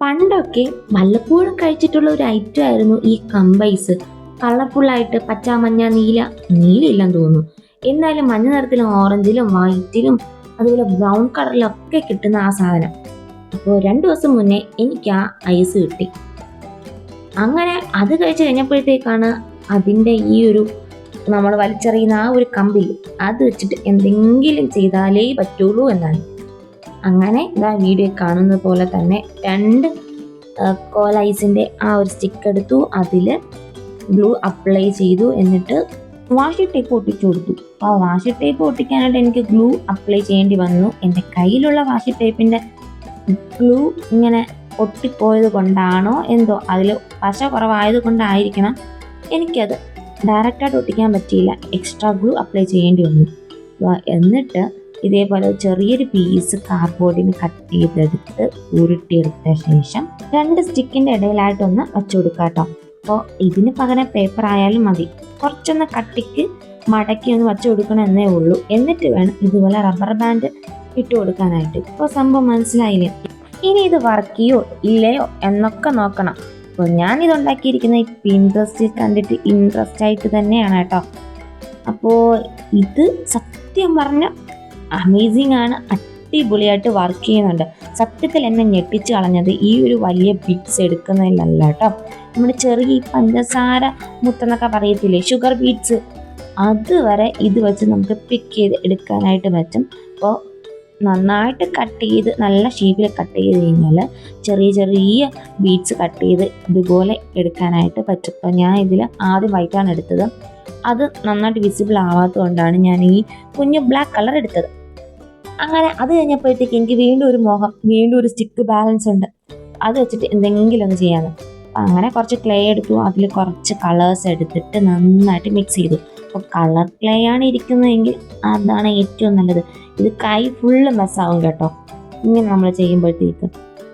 പണ്ടൊക്കെ വല്ലപ്പോഴും കഴിച്ചിട്ടുള്ള ഒരു ഐറ്റം ആയിരുന്നു ഈ കമ്പൈസ്. കളർഫുള്ളായിട്ട് പച്ച മഞ്ഞ നീല നീലയില്ലെന്ന് തോന്നുന്നു. എന്നാലും മഞ്ഞ നിറത്തിലും ഓറഞ്ചിലും വൈറ്റിലും അതുപോലെ ബ്രൗൺ കളറിലൊക്കെ കിട്ടുന്ന ആ സാധനം. അപ്പോൾ രണ്ട് ദിവസം മുന്നേ എനിക്ക് ആ ഐസ് കിട്ടി. അങ്ങനെ അത് കഴിച്ച് കഴിഞ്ഞപ്പോഴത്തേക്കാണ് അതിന്റെ ഈ ഒരു നമ്മൾ വലിച്ചെറിയുന്ന ആ ഒരു കമ്പിൽ അത് വെച്ചിട്ട് എന്തെങ്കിലും ചെയ്താലേ പറ്റുള്ളൂ എന്നാണ്. അങ്ങനെ ഇതാ വീഡിയോ കാണുന്ന പോലെ തന്നെ രണ്ട് കോലൈസിന്റെ ആ ഒരു സ്റ്റിക്ക് എടുത്തു. അതിൽ ഗ്ലൂ അപ്ലൈ ചെയ്തു. എന്നിട്ട് വാഷി ടേപ്പ് ഒട്ടിച്ചു കൊടുത്തു. ആ വാഷി ടേപ്പ് ഒട്ടിക്കാനായിട്ട് എനിക്ക് ഗ്ലൂ അപ്ലൈ ചെയ്യേണ്ടി വന്നു. എന്റെ കയ്യിലുള്ള വാഷി ടേപ്പിന്റെ ഗ്ലൂ ഇങ്ങനെ ഒട്ടിപ്പോയത് കൊണ്ടാണോ എന്തോ അതിൽ പശ കുറവായത് കൊണ്ടായിരിക്കണം എനിക്കത് ഡയറക്റ്റായിട്ട് ഒട്ടിക്കാൻ പറ്റിയില്ല. എക്സ്ട്രാ ഗ്ലൂ അപ്ലൈ ചെയ്യേണ്ടി വന്നു. എന്നിട്ട് ഇതേപോലെ ചെറിയൊരു പീസ് കാർഡ്ബോർഡിന് കട്ട് ചെയ്തെടുത്ത് ഉരുട്ടിയെടുത്ത ശേഷം രണ്ട് സ്റ്റിക്കിന്റെ ഇടയിലായിട്ടൊന്ന് വെച്ചു കൊടുക്കാം കേട്ടോ അപ്പോൾ ഇതിന് പകരം പേപ്പർ ആയാലും മതി. കുറച്ചൊന്ന് കട്ടിക്ക് മടക്കി ഒന്ന് വച്ചു കൊടുക്കണം എന്നേ ഉള്ളൂ. എന്നിട്ട് വേണം ഇതുപോലെ റബ്ബർ ബാൻഡ് ഇട്ട് കൊടുക്കാനായിട്ട്. ഇപ്പോൾ സംഭവം മനസ്സിലായില്ലേ? ഇനി ഇത് വർക്ക് ചെയ്യോ ഇല്ലയോ എന്നൊക്കെ നോക്കണം. അപ്പോൾ ഞാൻ ഉണ്ടാക്കിയിരിക്കുന്ന ഈ പിൻട്രസ്റ്റിൽ കണ്ടിട്ട് ഇൻട്രസ്റ്റ് ആയിട്ട് തന്നെയാണ് കേട്ടോ. അപ്പോൾ ഇത് സത്യം പറഞ്ഞ അമേസിങ് ആണ്. അടിപൊളിയായിട്ട് വർക്ക് ചെയ്യുന്നുണ്ട്. സത്യത്തിൽ എന്നെ ഞെട്ടിച്ച് കളഞ്ഞത് ഈ ഒരു വലിയ ബീറ്റ്സ് എടുക്കുന്നതിലല്ല കേട്ടോ നമ്മുടെ ചെറിയ പഞ്ചസാര മുത്തെന്നൊക്കെ പറയത്തില്ലേ ഷുഗർ ബീറ്റ്സ് അതുവരെ ഇത് വെച്ച് നമുക്ക് പിക്ക് ചെയ്ത് എടുക്കാനായിട്ട് പറ്റും. അപ്പോൾ നന്നായിട്ട് കട്ട് ചെയ്ത് നല്ല ഷേപ്പിൽ കട്ട് ചെയ്ത് കഴിഞ്ഞാൽ ചെറിയ ചെറിയ ബീഡ്സ് കട്ട് ചെയ്ത് ഇതുപോലെ എടുക്കാനായിട്ട് പറ്റും. അപ്പോൾ ഞാൻ ഇതിൽ ആദ്യം വൈറ്റാണ് എടുത്തത്. അത് നന്നായിട്ട് വിസിബിൾ ആവാത്തതുകൊണ്ടാണ് ഞാൻ ഈ കുഞ്ഞ് ബ്ലാക്ക് കളർ എടുത്തത്. അങ്ങനെ അത് കഴിഞ്ഞപ്പോഴത്തേക്ക് എനിക്ക് വീണ്ടും ഒരു മോഹം വീണ്ടും ഒരു സ്റ്റിക്ക് ബാലൻസ് ഉണ്ട്. അത് വെച്ചിട്ട് എന്തെങ്കിലും ഒന്ന് ചെയ്യാമെന്ന് അങ്ങനെ കുറച്ച് ക്ലേ എടുത്തു. അതിൽ കുറച്ച് കളേഴ്സ് എടുത്തിട്ട് നന്നായിട്ട് മിക്സ് ചെയ്തു. അപ്പോൾ കളർ ക്ലേ ആണ് ഇരിക്കുന്നതെങ്കിൽ അതാണ് ഏറ്റവും നല്ലത്. ഇത് കൈ ഫുള്ള് മെസ്സാവും കേട്ടോ. ഇങ്ങനെ നമ്മൾ ചെയ്യുമ്പോഴത്തേക്ക്.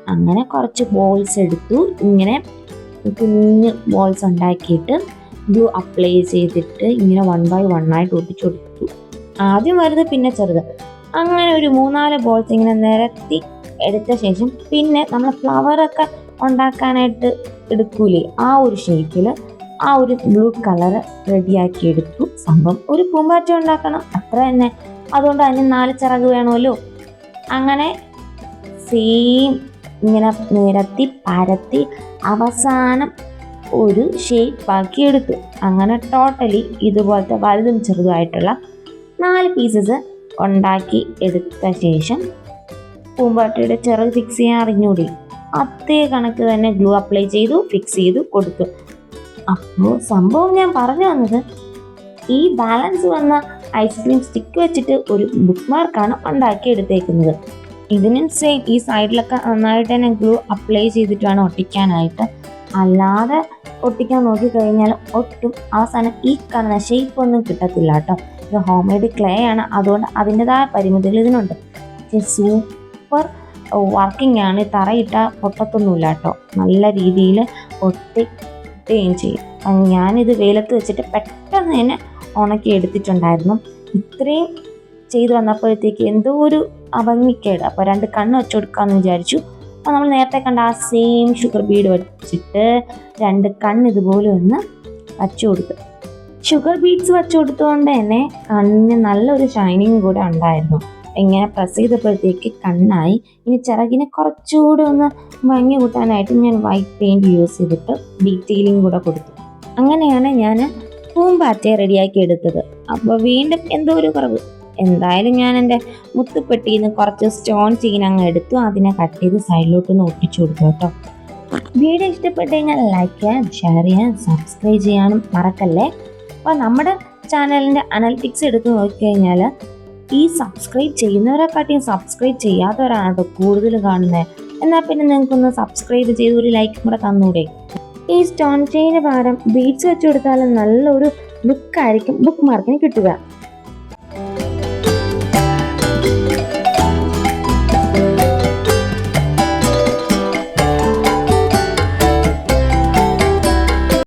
അങ്ങനെ കുറച്ച് ബോൾസ് എടുത്തു. ഇങ്ങനെ കുഞ്ഞ് ബോൾസ് ഉണ്ടാക്കിയിട്ട് ഗ്ലൂ അപ്ലൈ ചെയ്തിട്ട് ഇങ്ങനെ വൺ ബൈ വൺ ആയിട്ട് ഒട്ടിച്ചു കൊടുത്തു ആദ്യം വലുത് പിന്നെ ചെറുത്. അങ്ങനെ ഒരു മൂന്നാൽ ബോൾസ് ഇങ്ങനെ നിരത്തി എടുത്ത ശേഷം പിന്നെ നമ്മൾ ഫ്ലവറൊക്കെ ഉണ്ടാക്കാനായിട്ട് എടുക്കൂലേ? ആ ഒരു ഷേപ്പിൽ ആ ഒരു ബ്ലൂ കളർ റെഡിയാക്കി എടുത്തു. സംഭവം ഒരു പൂമ്പാറ്റ ഉണ്ടാക്കണം. അത്ര തന്നെ. അതുകൊണ്ട് അതിന് നാല് ചിറക് വേണമല്ലോ. അങ്ങനെ സെയിം ഇങ്ങനെ നിരത്തി പരത്തി അവസാനം ഒരു ഷേപ്പ് ഷേപ്പാക്കി എടുത്തു. അങ്ങനെ ടോട്ടലി ഇതുപോലത്തെ വലുതും ചെറുതുമായിട്ടുള്ള നാല് പീസസ് ഉണ്ടാക്കി എടുത്ത ശേഷം പൂമ്പാറ്റയുടെ ചിറക് ഫിക്സ് ചെയ്യാൻ അറിഞ്ഞൂടി? അതേ കണക്ക് തന്നെ ഗ്ലൂ അപ്ലൈ ചെയ്തു ഫിക്സ് ചെയ്തു കൊടുത്തു. അപ്പോൾ സംഭവം ഞാൻ പറഞ്ഞു വന്നത് ഈ ബാലൻസ് വന്ന ഐസ്ക്രീം സ്റ്റിക്ക് വെച്ചിട്ട് ഒരു ബുക്ക് മാർക്കാണ് ഉണ്ടാക്കി എടുത്തേക്കുന്നത്. ഇതിനും സെയിം ഈ സൈഡിലൊക്കെ നന്നായിട്ട് തന്നെ ഗ്ലൂ അപ്ലൈ ചെയ്തിട്ടാണ് ഒട്ടിക്കാനായിട്ട്. അല്ലാതെ ഒട്ടിക്കാൻ നോക്കിക്കഴിഞ്ഞാൽ ഒട്ടും അവസാനം ഈ കാണുന്ന ഷേപ്പ് ഒന്നും കിട്ടത്തില്ല കേട്ടോ. ഇത് ഹോം മെയ്ഡ് ക്ലേ ആണ്. അതുകൊണ്ട് അതിന്റെതായ പരിമിതികൾ ഇതിനുണ്ട്. സൂപ്പർ വർക്കിംഗ് ആണ്. തറയിട്ട പൊട്ടത്തൊന്നുമില്ല കേട്ടോ. നല്ല രീതിയിൽ ഒട്ടി കിട്ടുകയും ചെയ്യും ഞാനിത് വെയിലത്ത് വെച്ചിട്ട് പെട്ടെന്ന് തന്നെ ഉണക്കി എടുത്തിട്ടുണ്ടായിരുന്നു. ഇത്രയും ചെയ്തു വന്നപ്പോഴത്തേക്ക് എന്തോ ഒരു അഭംഗിക്കേട്. അപ്പോൾ രണ്ട് കണ്ണ് വെച്ച് കൊടുക്കാമെന്ന് വിചാരിച്ചു. അപ്പോൾ നമ്മൾ നേരത്തെ കണ്ട ആ സെയിം ഷുഗർ ബീഡ് വെച്ചിട്ട് രണ്ട് കണ്ണ് ഇതുപോലെ ഒന്ന് വച്ചു കൊടുത്തു ഷുഗർ ബീഡ്സ് വെച്ചുകൊടുത്തുകൊണ്ട് തന്നെ കണ്ണിന് നല്ലൊരു ഷൈനിങ് കൂടെ ഉണ്ടായിരുന്നു. ഇങ്ങനെ പ്രസ് ചെയ്തപ്പോഴത്തേക്ക് കണ്ണായി. ഇനി ചിറകിനെ കുറച്ചുകൂടെ ഒന്ന് ഭംഗി കൂട്ടാനായിട്ട് ഞാൻ വൈറ്റ് പെയിന്റ് യൂസ് ചെയ്തിട്ട് ഡീറ്റെയിലിംഗ് കൂടെ കൊടുത്തു. അങ്ങനെയാണ് ഞാൻ പൂമ്പാറ്റയെ റെഡിയാക്കി എടുത്തത്. അപ്പോൾ വീണ്ടും എന്തോ ഒരു കുറവ്. എന്തായാലും ഞാൻ എന്റെ മുത്തുപ്പെട്ടിയിൽ നിന്ന് കുറച്ച് സ്റ്റോൺ ചെയിൻ അങ്ങ് എടുത്തു. അതിനെ കട്ട് ചെയ്ത് സൈഡിലോട്ടൊന്ന് ഒട്ടിച്ചു കൊടുത്തു കേട്ടോ. വീഡിയോ ഇഷ്ടപ്പെട്ടു കഴിഞ്ഞാൽ ലൈക്ക് ചെയ്യാൻ ഷെയർ ചെയ്യാൻ സബ്സ്ക്രൈബ് ചെയ്യാനും മറക്കല്ലേ? അപ്പോൾ നമ്മുടെ ചാനലിന്റെ അനലിറ്റിക്സ് എടുത്ത് നോക്കിക്കഴിഞ്ഞാൽ ഈ സബ്സ്ക്രൈബ് ചെയ്യുന്നവരെക്കാട്ടിയും സബ്സ്ക്രൈബ് ചെയ്യാത്തവരാണ് കൂടുതൽ കാണുന്നത് എന്നാൽ പിന്നെ നിങ്ങൾക്കൊന്ന് സബ്സ്ക്രൈബ് ചെയ്ത് ഒരു ലൈക്കും കൂടെ തന്നൂടെ. ഈ സ്റ്റോൺ ചെയിന് പകരം ബീഡ്സ് വെച്ച് കൊടുത്താൽ നല്ലൊരു ബുക്കായിരിക്കും ബുക്ക് മാർക്കിന് കിട്ടുക.